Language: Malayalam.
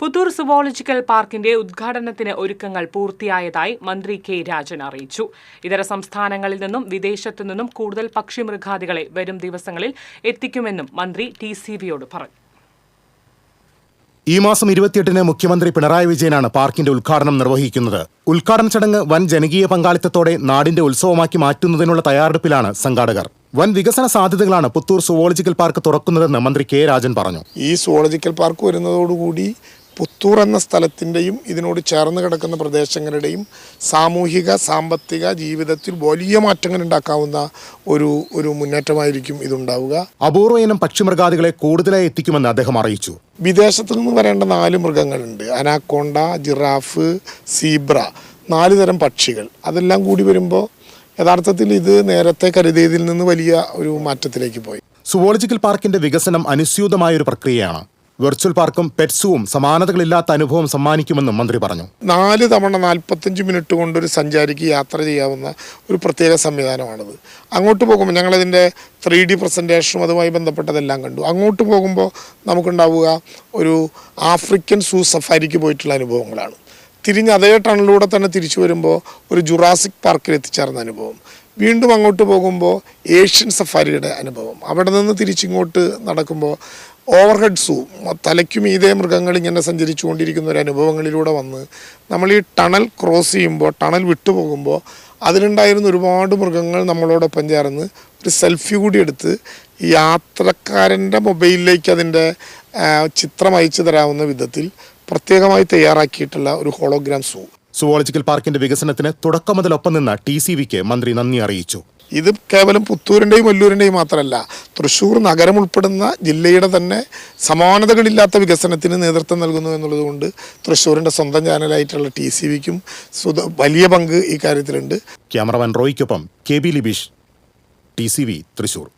പുത്തൂർ സുവോളജിക്കൽ പാർക്കിന്റെ ഉദ്ഘാടനത്തിന് ഒരുക്കങ്ങൾ പൂർത്തിയായതായി മന്ത്രി കെ രാജൻ അറിയിച്ചു. ഇതര സംസ്ഥാനങ്ങളിൽ നിന്നും വിദേശത്തു നിന്നും കൂടുതൽ പക്ഷിമൃഗാദികളെ വരും ദിവസങ്ങളിൽ എത്തിക്കുമെന്നും മന്ത്രി ടി സി വിയോട് പറഞ്ഞു. ഈ മാസം ഇരുപത്തിയെട്ടിന് മുഖ്യമന്ത്രി പിണറായി വിജയനാണ് പാർക്കിന്റെ ഉദ്ഘാടനം നിർവഹിക്കുന്നത്. ഉദ്ഘാടന ചടങ്ങ് വൻ ജനകീയ പങ്കാളിത്തത്തോടെ നാടിന്റെ ഉത്സവമാക്കി മാറ്റുന്നതിനുള്ള തയ്യാറെടുപ്പിലാണ് സംഘാടകർ. വൻ വികസന സാധ്യതകളാണ് പുത്തൂർ സുവോളജിക്കൽ പാർക്ക് തുറക്കുന്നതെന്ന് മന്ത്രി കെ രാജൻ പറഞ്ഞു. ഈ സുവോളജിക്കൽ പാർക്ക് വരുന്നതോടുകൂടി പുത്തൂർ എന്ന സ്ഥലത്തിന്റെയും ഇതിനോട് ചേർന്ന് കിടക്കുന്ന പ്രദേശങ്ങളുടെയും സാമൂഹിക സാമ്പത്തിക ജീവിതത്തിൽ വലിയ മാറ്റങ്ങൾ ഉണ്ടാക്കാവുന്ന ഒരു ഒരു മുന്നേറ്റമായിരിക്കും ഇതുണ്ടാവുക. അപൂർവ ഇനം പക്ഷിമൃഗാദികളെ കൂടുതലായി എത്തിക്കുമെന്ന് അദ്ദേഹം അറിയിച്ചു. വിദേശത്തു നിന്ന് വരേണ്ട നാല് മൃഗങ്ങളുണ്ട്. അനാക്കോണ്ട ജിറാഫ് സീബ്ര നാല് തരം പക്ഷികൾ. അതെല്ലാം കൂടി വരുമ്പോൾ യഥാർത്ഥത്തിൽ ഇത് നേരത്തെ കരുതിയതിൽ നിന്ന് വലിയ ഒരു മാറ്റത്തിലേക്ക് പോയി. സുവോളജിക്കൽ പാർക്കിന്റെ വികസനം അനുസ്യൂതമായ ഒരു പ്രക്രിയയാണ്. വെർച്വൽ പാർക്കും പെറ്റ്സുവും സമാനതകളില്ലാത്ത അനുഭവം സമ്മാനിക്കുമെന്നും മന്ത്രി പറഞ്ഞു. നാല് തവണ നാൽപ്പത്തഞ്ച് മിനിറ്റ് കൊണ്ട് ഒരു സഞ്ചാരിക്ക് യാത്ര ചെയ്യാവുന്ന ഒരു പ്രത്യേക സംവിധാനമാണിത്. അങ്ങോട്ട് പോകുമ്പോൾ ഞങ്ങളതിന്റെ ത്രീ ഡി പ്രസന്റേഷനും അതുമായി ബന്ധപ്പെട്ടതെല്ലാം കണ്ടു. അങ്ങോട്ട് പോകുമ്പോൾ നമുക്കുണ്ടാവുക ഒരു ആഫ്രിക്കൻ സൂ സഫാരിക്ക് പോയിട്ടുള്ള അനുഭവങ്ങളാണ്. തിരിഞ്ഞ് അതേ ടണലിലൂടെ തന്നെ തിരിച്ചു വരുമ്പോൾ ഒരു ജുറാസിക് പാർക്കിൽ എത്തിച്ചേർന്ന അനുഭവം. വീണ്ടും അങ്ങോട്ട് പോകുമ്പോൾ ഏഷ്യൻ സഫാരിയുടെ അനുഭവം. അവിടെ നിന്ന് തിരിച്ചിങ്ങോട്ട് നടക്കുമ്പോൾ ഓവർഹെഡ് സൂ തലയ്ക്കും ഇതേ മൃഗങ്ങൾ ഇങ്ങനെ സഞ്ചരിച്ചു കൊണ്ടിരിക്കുന്ന ഒരു അനുഭവങ്ങളിലൂടെ വന്ന് നമ്മൾ ഈ ടണൽ ക്രോസ് ചെയ്യുമ്പോൾ ടണൽ വിട്ടുപോകുമ്പോൾ അതിലുണ്ടായിരുന്ന ഒരുപാട് മൃഗങ്ങൾ നമ്മളോടൊപ്പം ചേർന്ന് ഒരു സെൽഫി കൂടി എടുത്ത് യാത്രക്കാരന്റെ മൊബൈലിലേക്ക് അതിന്റെ ചിത്രം അയച്ചു തരാവുന്ന വിധത്തിൽ പ്രത്യേകമായി തയ്യാറാക്കിയിട്ടുള്ള ഒരു ഹോളോഗ്രാം സൂ. സുവോളജിക്കൽ പാർക്കിന്റെ വികസനത്തിന് തുടക്കം മുതൽ ഒപ്പം നിന്ന ടി സി വിക്ക് മന്ത്രി നന്ദി അറിയിച്ചു. ഇത് കേവലം പുത്തൂരിന്റെയും വല്ലൂരിന്റെയും മാത്രമല്ല തൃശ്ശൂർ നഗരം ഉൾപ്പെടുന്ന ജില്ലയുടെ തന്നെ സമാനതകളില്ലാത്ത വികസനത്തിന് നേതൃത്വം നൽകുന്നു എന്നുള്ളതുകൊണ്ട് തൃശ്ശൂരിന്റെ സ്വന്തം ചാനലായിട്ടുള്ള ടി സി വിക്കും വലിയ പങ്ക് ഈ കാര്യത്തിലുണ്ട്. Cameraman റോയ്ക്കൊപ്പം K B Libeesh T C V Thrissur.